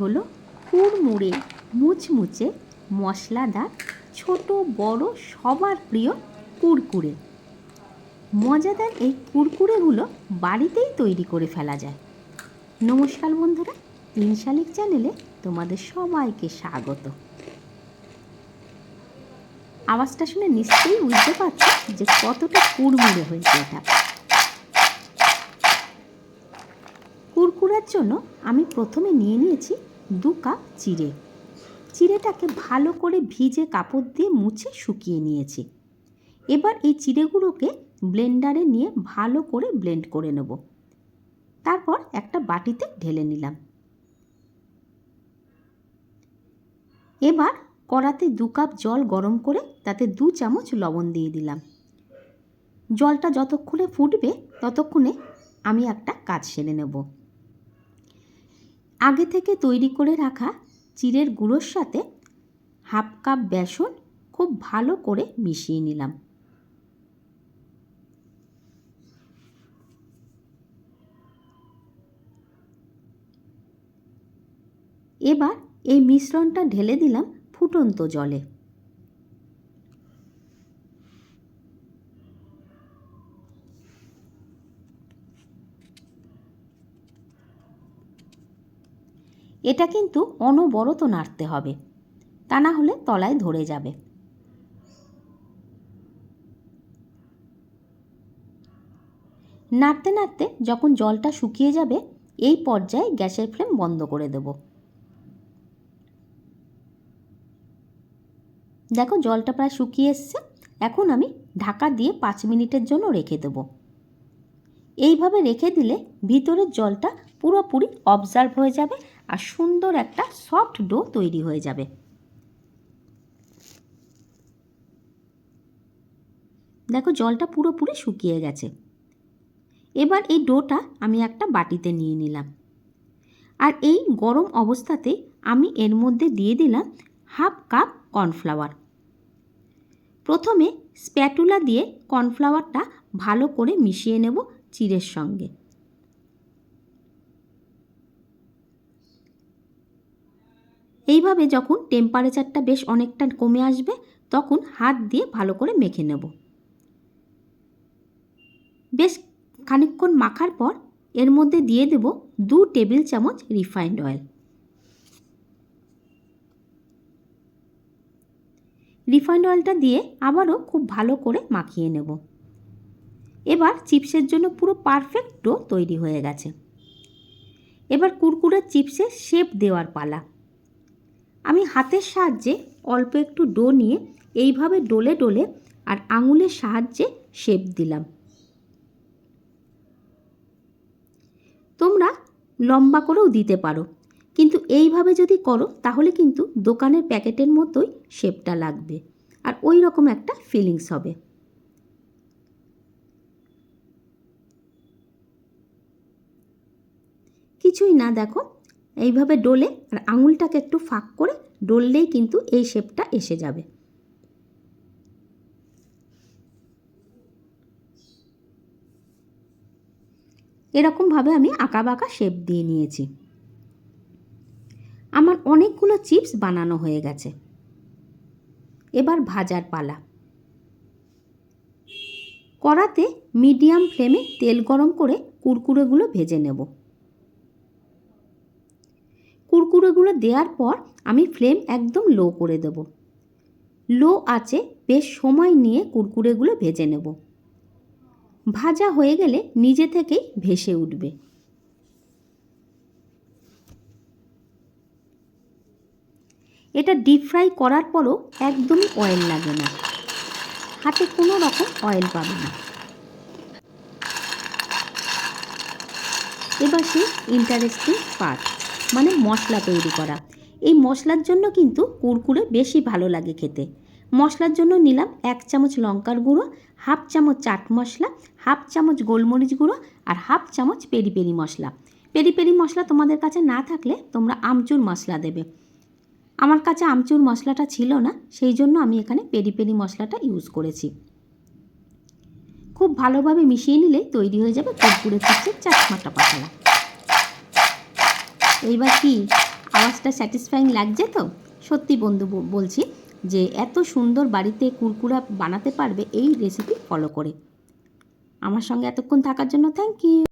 হলো কুড়মুড়ে মুচমুচে মশলাদার ছোট বড় সবার প্রিয় কুরকুরে। মজাদার এই কুরকুরেগুলো বাড়িতেই তৈরি করে ফেলা যায়। নমস্কার বন্ধুরা ইনশালিক চ্যানেলে তোমাদের সবাইকে স্বাগত। আওয়াজটা শুনে নিশ্চয়ই বুঝতে পারছ যে কতটা কুড়মুড়ে হয়েছে এটা কুরকুরার জন্য আমি প্রথমে নিয়ে নিয়েছি দু কাপ চিড়ে। চিড়েটাকে ভালো করে ভিজে কাপড় দিয়ে মুছে শুকিয়ে নিয়েছি। এবার এই চিড়েগুলোকে ব্লেন্ডারে নিয়ে ভালো করে ব্লেন্ড করে নেব। তারপর একটা বাটিতে ঢেলে নিলাম। এবার কড়াতে দু কাপ জল গরম করে তাতে দু চামচ লবণ দিয়ে দিলাম। জলটা যতক্ষণে ফুটবে ততক্ষণে আমি একটা কাজ সেরে নেব। আগে থেকে তৈরি করে রাখা চিরের গুঁড়োর সাথে হাফ কাপ বেসন খুব ভালো করে মিশিয়ে নিলাম। এবার এই মিশ্রণটা ঢেলে দিলাম ফুটন্ত জলে। এটা কিন্তু অনবরত নাড়তে হবে। তা না হলে তলায় ধরে যাবে। নাড়তে নাড়তে যখন জলটা শুকিয়ে যাবে, এই পর্যায়ে গ্যাসের ফ্লেম বন্ধ করে দেব। দেখো জলটা প্রায় শুকিয়ে এসছে। এখন আমি ঢাকা দিয়ে পাঁচ মিনিটের জন্য রেখে দেবো। এইভাবে রেখে দিলে ভিতরের জলটা পুরোপুরি অবজার্ভ হয়ে যাবে আর সুন্দর একটা সফট ডো তৈরি হয়ে যাবে। দেখো জলটা পুরোপুরি শুকিয়ে গেছে। এবার এই ডোটা আমি একটা বাটিতে নিয়ে নিলাম। আর এই গরম অবস্থাতে আমি এর মধ্যে দিয়ে দিলাম হাফ কাপ কর্নফ্লাওয়ার। প্রথমে স্প্যাটুলা দিয়ে কর্নফ্লাওয়ারটা ভালো করে মিশিয়ে নেব চিড়ের সঙ্গে। এইভাবে যখন টেম্পারেচারটা বেশ অনেকটা কমে আসবে, তখন হাত দিয়ে ভালো করে মেখে নেব। বেশ খানিকক্ষণ মাখার পর এর মধ্যে দিয়ে দেব দু টেবিল চামচ রিফাইন্ড অয়েল রিফাইন্ড অয়েলটা দিয়ে আবারও খুব ভালো করে মাখিয়ে নেব। এবার চিপসের জন্য পুরো পারফেক্ট ডো তৈরি হয়ে গেছে। এবার কুরকুরের চিপসের শেপ দেওয়ার পালা। আমি হাতের সাহায্যে অল্প একটু ডো নিয়ে এইভাবে ডোলে ডোলে আর আঙুলের সাহায্যে শেপ দিলাম। তোমরা লম্বা করেও দিতে পারো, কিন্তু এইভাবে যদি করো তাহলে কিন্তু দোকানের প্যাকেটের মতোই শেপটা লাগবে আর ওই রকম একটা ফিলিংস হবে। কিছুই না দেখো এইভাবে ডোলে আর আঙুলটাকে একটু ফাঁক করে ডললেই কিন্তু এই শেপটা এসে যাবে। এরকমভাবে আমি আঁকা বাঁকা শেপ দিয়ে নিয়েছি। আমার অনেকগুলো চিপস বানানো হয়ে গেছে। এবার ভাজার পালা। কড়াতে মিডিয়াম ফ্লেমে তেল গরম করে কুরকুরেগুলো ভেজে নেব। কুরকুরেগুলো দেওয়ার পর আমি ফ্লেম একদম লো করে দেব। লো আছে বেশ সময় নিয়ে কুরকুরেগুলো ভেজে নেব। ভাজা হয়ে গেলে নিজে থেকেই ভেসে উঠবে। এটা ডিপ ফ্রাই করার পরও একদমই অয়েল লাগে না। হাতে কোনো রকম অয়েল পাবে না। এবার সে ইন্টারেস্টিং পার্ট মানে মশলা তৈরি করা। এই মশলার জন্য কিন্তু কুরকুরে বেশি ভালো লাগে খেতে। মশলার জন্য নিলাম এক চামচ লঙ্কার গুঁড়ো, হাফ চামচ চাট মশলা, হাফ চামচ গোলমরিচ গুঁড়ো আর হাফ চামচ পেরি পেরি মশলা। পেরি পেরি মশলা তোমাদের কাছে না থাকলে তোমরা আমচুর মশলা দেবে। আমার কাছে আমচুর মশলাটা ছিল না, সেই জন্য আমি এখানে পেরি পেরি মশলাটা ইউজ করেছি। খুব ভালোভাবে মিশিয়ে নিলে তৈরি হয়ে যাবে কুরকুরে চিপসের চাটমাটা পাতলা এইবার কি? আওয়াজটা স্যাটিসফাইং লাগছে তো? সত্যি বন্ধু বলছি যে এত সুন্দর বাড়িতে কুরকুরা বানাতে পারবে এই রেসিপি ফলো করে। আমার সঙ্গে এতক্ষণ থাকার জন্য থ্যাংক ইউ